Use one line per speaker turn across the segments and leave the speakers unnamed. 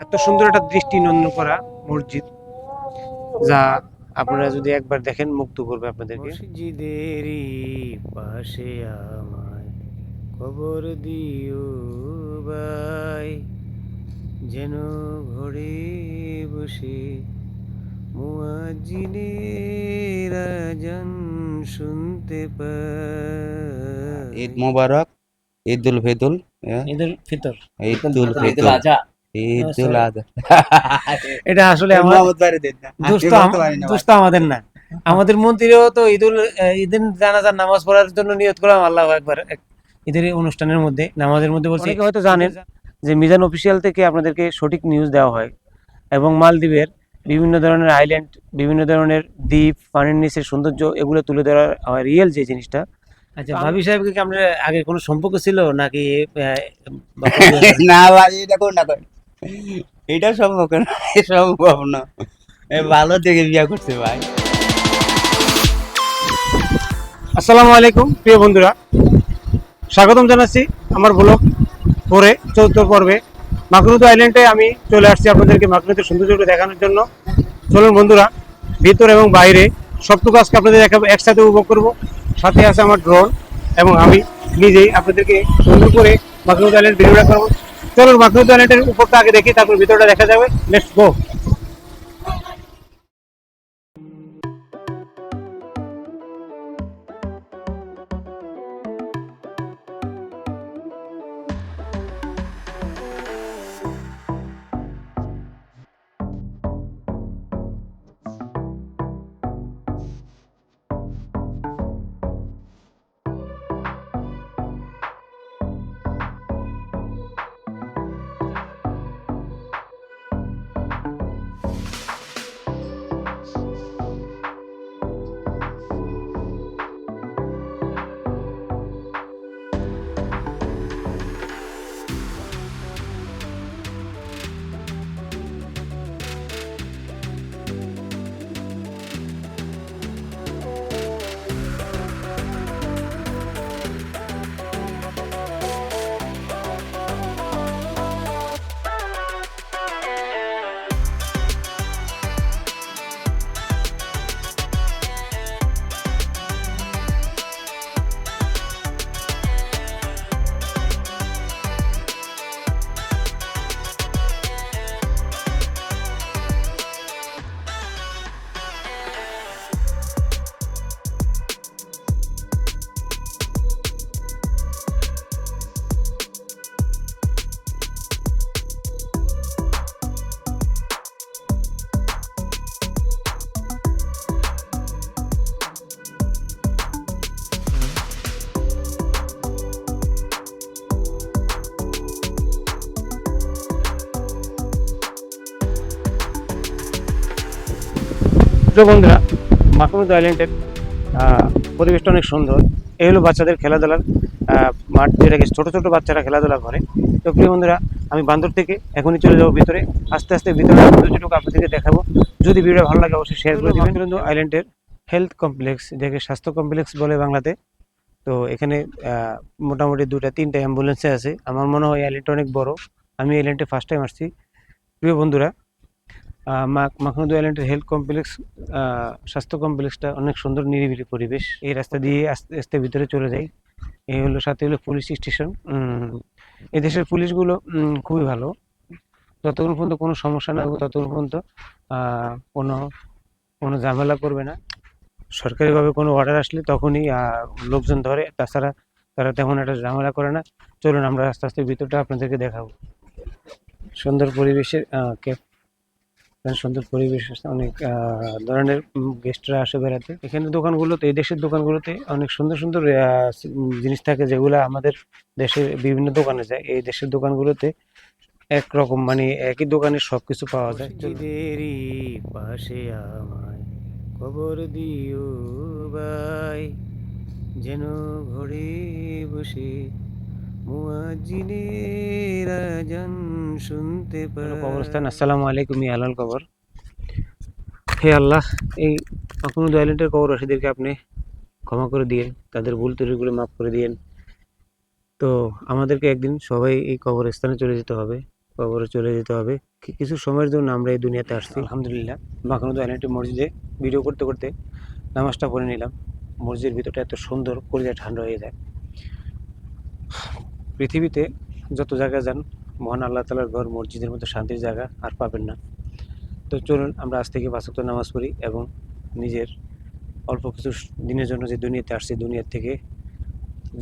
এত সুন্দর একটা দৃষ্টি নন্দন করা মসজিদ যা আপনারা যদি একবার দেখেন মুক্ত করবে আপনাদেরকে। মসজিদেরই পাশে আমায় খবর দিও ভাই যেন ঘরে বসে মুয়াজ্জিনের আজান শুনতে পাই।
ঈদ মোবারক ঈদুল ফিদুল হ্যাঁ,
ঈদুল ফিতর।
ঈদুল
ঈদুল
এটা আসলে দুষ্ট আমাদের না। আমাদের মন্ত্রীও তো ঈদুল ঈদের জানাজার নামাজ পড়ার জন্য নিয়ত করলাম আল্লাহ একবার ঈদের অনুষ্ঠানের মধ্যে নামাজের মধ্যে বলছি হয়তো জানেন যে মিজান অফিসিয়াল থেকে আপনাদেরকে সঠিক নিউজ দেওয়া হয় এবং মালদ্বীপের বিভিন্ন ধরনের আইল্যান্ড বিভিন্ন ধরনের দ্বীপ পানির নিচের সৌন্দর্য এগুলো তুলে ধরা হয় রিয়েল যে জিনিসটা। আচ্ছা ভাবি সাহেবকে কি আপনার আগে কোনো সম্পর্ক ছিল? নাকি
না ভাই এটা কোন না কোন। এটা সম্ভব না এ সম্ভব না। ভালো দেখে বিয়া করছে ভাই।
আসসালামু আলাইকুম, প্রিয় বন্ধুরা। স্বাগতম জানাচ্ছি আমার ব্লগ পরে চৌদ্দ পর্বে। মাকরুদ আইল্যান্ডে আমি চলে আসছি আপনাদেরকে মাকরুদের সৌন্দর্যকে দেখানোর জন্য। চলুন বন্ধুরা, ভিতর এবং বাইরে সবটুকু আজকে আপনাদের দেখাবো, একসাথে উপভোগ করব। সাথে আছে আমার ড্রোন এবং আমি নিজেই আপনাদেরকে সুন্দর করে মাকরুদ আইল্যান্ড ভিডিওটা করব। চলুন মাকরুদ আইল্যান্ডের উপরটা আগে দেখি তারপর ভিতরটা দেখা যাবে। লেটস গো প্রিয় বন্ধুরা মাকুমুদ আইল্যান্ডের পরিবেশটা অনেক সুন্দর। এই হলো বাচ্চাদের খেলাধুলার মাঠ যেটাকে ছোট ছোট বাচ্চারা খেলাধুলা করে। তো প্রিয় বন্ধুরা, আমি বান্দর থেকে এখনই চলে যাব ভিতরে। আস্তে আস্তে ভিতরে সৌন্দর্যটুকু আপনাদেরকে দেখাবো। যদি ভিডিও ভালো লাগে অবশ্যই শেয়ার করে দিবেন। আইল্যান্ডের হেলথ কমপ্লেক্স যেটাকে স্বাস্থ্য কমপ্লেক্স বলে বাংলাতে। তো এখানে মোটামুটি দুটা তিনটা অ্যাম্বুলেন্সে আছে। আমার মনে হয় আইল্যান্ডটা অনেক বড়। আমি আইল্যান্ডে ফার্স্ট টাইম আসছি। প্রিয় বন্ধুরা মাখনদু আইল্যান্ডের হেলথ কমপ্লেক্স স্বাস্থ্য কমপ্লেক্সটা অনেক সুন্দর, নিরিবিলি পরিবেশ। এই রাস্তা দিয়ে আস্তে আস্তে ভিতরে চলে যাই। এই হলো, সাথে হলো পুলিশ স্টেশন এই দেশের পুলিশগুলো খুবই ভালো। যতক্ষণ পর্যন্ত কোনো সমস্যা না হবে ততক্ষণ পর্যন্ত কোনো কোনো ঝামেলা করবে না। সরকারিভাবে কোনো অর্ডার আসলে তখনই লোকজন ধরে। তাছাড়া তারা তেমন একটা ঝামেলা করে না। চলুন, আমরা আস্তে আস্তে ভিতরটা আপনাদেরকে দেখাবো। সুন্দর পরিবেশের ক্যাব সুন্দর পরিবেশ আছে, অনেক ধরনের গেস্টরা আসে বেড়াতে। এখানে দোকানগুলোতে এই দেশের দোকানগুলোতে অনেক সুন্দর সুন্দর জিনিস থাকে যেগুলো আমাদের দেশের বিভিন্ন দোকানে যায়। এই দেশের দোকানগুলোতে একরকম মানে একই দোকানে সবকিছু পাওয়া যায়। পাশে আমায় খবর দিও ভাই যেন ঘরে বসে শুনতে কবরস্থান। আসসালামু আলাইকুম ইয়া আলাল কবর। হে আল্লাহ এই মাকুমুদ আইল্যান্ডের কবরবাসীদেরকে আপনি ক্ষমা করে দিয়েন তাদের ভুল ত্রুটিগুলো মাফ করে দিয়েন। তো আমাদেরকে একদিন সবাই এই কবরস্থানে চলে যেতে হবে কবরে চলে যেতে হবে। কিছু সময়ের জন্য আমরা এই দুনিয়াতে আসছি। আলহামদুলিল্লাহ মাখানো আইল্যান্ডে মসজিদে ভিডিও করতে করতে নামাজটা পড়ে নিলাম। মসজিদের ভিতরটা এত সুন্দর কলিজা ঠান্ডা হয়ে যায়। পৃথিবীতে যত জায়গায় যান, মহান আল্লাহ তালার ঘর, মসজিদের মতো শান্তির জায়গা আর পাবেন না। তো চলুন আমরা আজ থেকে ওয়াক্ত নামাজ পড়ি এবং নিজের অল্প কিছু দিনের জন্য যে দুনিয়াতে আসছি, দুনিয়ার থেকে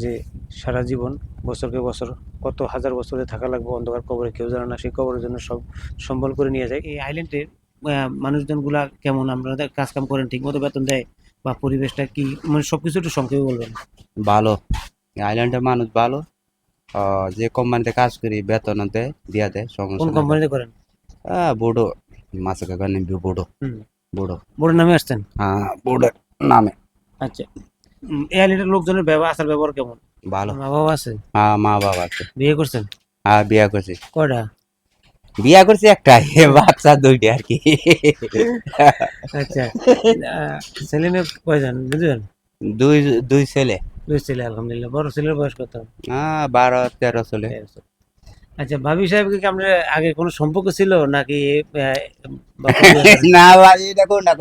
যে সারা জীবন, বছরকে বছর, কত হাজার বছরে থাকা লাগবে, অন্ধকার কবরে কেউ জানে না, সেই কবরের জন্য সব সম্বল করে নিয়ে যায়। এই আইল্যান্ডের মানুষজনগুলা কেমন? আপনাদের কাজ কাম করেন ঠিক মতো বেতন দেয় বা পরিবেশটা কি? মানে সবকিছু একটু সংক্ষেপে বলবেন।
ভালো। আইল্যান্ডের মানুষ ভালো। যে কোম্পানিতে কাজ করি বেতন দেয় দিয়া দেয়
কোন
সমস্যা নাই।
কোম্পানিতে করেন?
বুড়ো। মাসে কাকা নিবি বুড়ো।
হুম।
বুড়ো।
নামে আসছেন?
হ্যাঁ বুড়ো নামে।
আচ্ছা। এই লোকজনের ব্যবহার আচার ব্যবহার কেমন?
ভালো।
মা বাবা আছে?
হ্যাঁ মা বাবা আছে।
বিয়ে করছেন?
হ্যাঁ বিয়া করছি।
কয়টা?
বিয়া করছি একটা বাচ্চা দুইটা আর কি।
আচ্ছা। ছেলে মেয়ে কয়জন? বুঝলেন?
দুই দুই ছেলে।
দুই ছেলে আলহামদুলিল্লাহ। বড় ছেলের বয়স কত?
হ্যাঁ বারো তেরো ছেলে।
আচ্ছা ভাবি সাহেবকে কি আপনার আগে কোনো সম্পর্ক ছিল নাকি আহ,
না ভাই এটা কোন না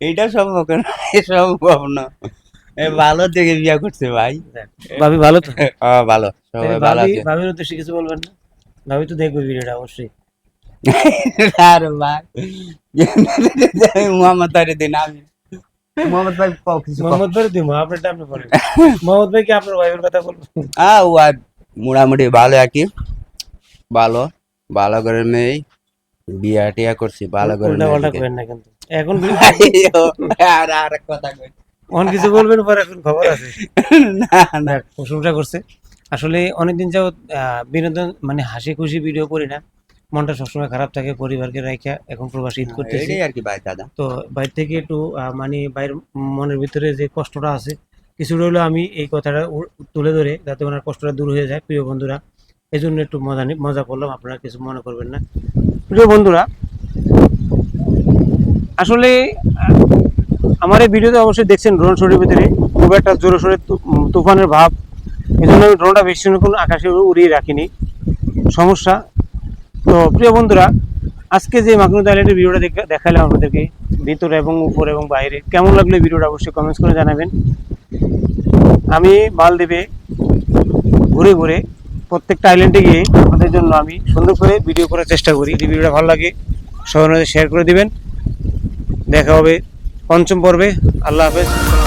এটা সম্ভব না সম্ভব না। ভালো দেখে বিয়া করছে ভাই।
ভাবি ভালো তো?
হ্যাঁ ভালো সবাই ভালো আছে।
ভাবির উদ্দেশ্যে কিছু বলবেন না? ভাবি তো দেখবে ভিডিওটা অবশ্যই।
আর ভাই মোহাম্মদ তারে দিন আমি মোহাম্মদ ভাই কও কিছু
মোহাম্মদ ভাই আপনারটা আপনি বলেন মোহাম্মদ ভাই কি আপনার ওয়াইফের কথা
আর মোটামুটি ভালো আর কি ভালো ভালো করে মেয়ে। বিয়া টিয়া করছি ভালো করে
পাল্টা
মেয়েকে।
করেন না কিন্তু। এখন
আর আর কথা কই।
অন কিছু বলবেন পরে এখন খবর আছে।
না না।
প্রশংসা করছে। আসলে অনেকদিন যাবত আহ, বিনোদন মানে হাসি খুশি ভিডিও করি না। মনটা সবসময় খারাপ থাকে পরিবারকে রাখা এখন প্রবাসী ঈদ করতেছি।
এটাই আর কি ভাই দাদা
তো বাইরে থেকে একটু মানে বাইরের মনের ভিতরে যে কষ্টটা আছে কিছুটা হলেও আমি এই কথাটা তুলে ধরে যাতে ওনার কষ্টটা দূর হয়ে যায়। প্রিয় বন্ধুরা এই জন্য একটু মজা মজা করলাম আপনারা কিছু মনে করবেন না। প্রিয় বন্ধুরা আসলে আমার এই ভিডিওতে অবশ্যই দেখছেন ড্রোন শটের ভিতরে খুব একটা জোরে সোরে তুফানের ভাব। এই জন্য আমি ড্রোনটা বেশি কোনো আকাশে উড়িয়ে রাখিনি। সমস্যা তো প্রিয় বন্ধুরা, আজকে যে মাকনুদ আইল্যান্ডের ভিডিওটা দেখা- দেখালাম আপনাদেরকে, ভিতরে এবং উপরে এবং বাইরে, কেমন লাগল ভিডিওটা অবশ্যই কমেন্টস করে জানাবেন। আমি মালদ্বীপে ঘুরে ঘুরে প্রত্যেকটা আইল্যান্ডে গিয়ে আপনাদের জন্য আমি সুন্দর করে ভিডিও করার চেষ্টা করি। যদি ভিডিওটা ভালো লাগে সবার শেয়ার করে দিবেন। দেখা হবে পঞ্চম পর্বে। আল্লাহ হাফেজ।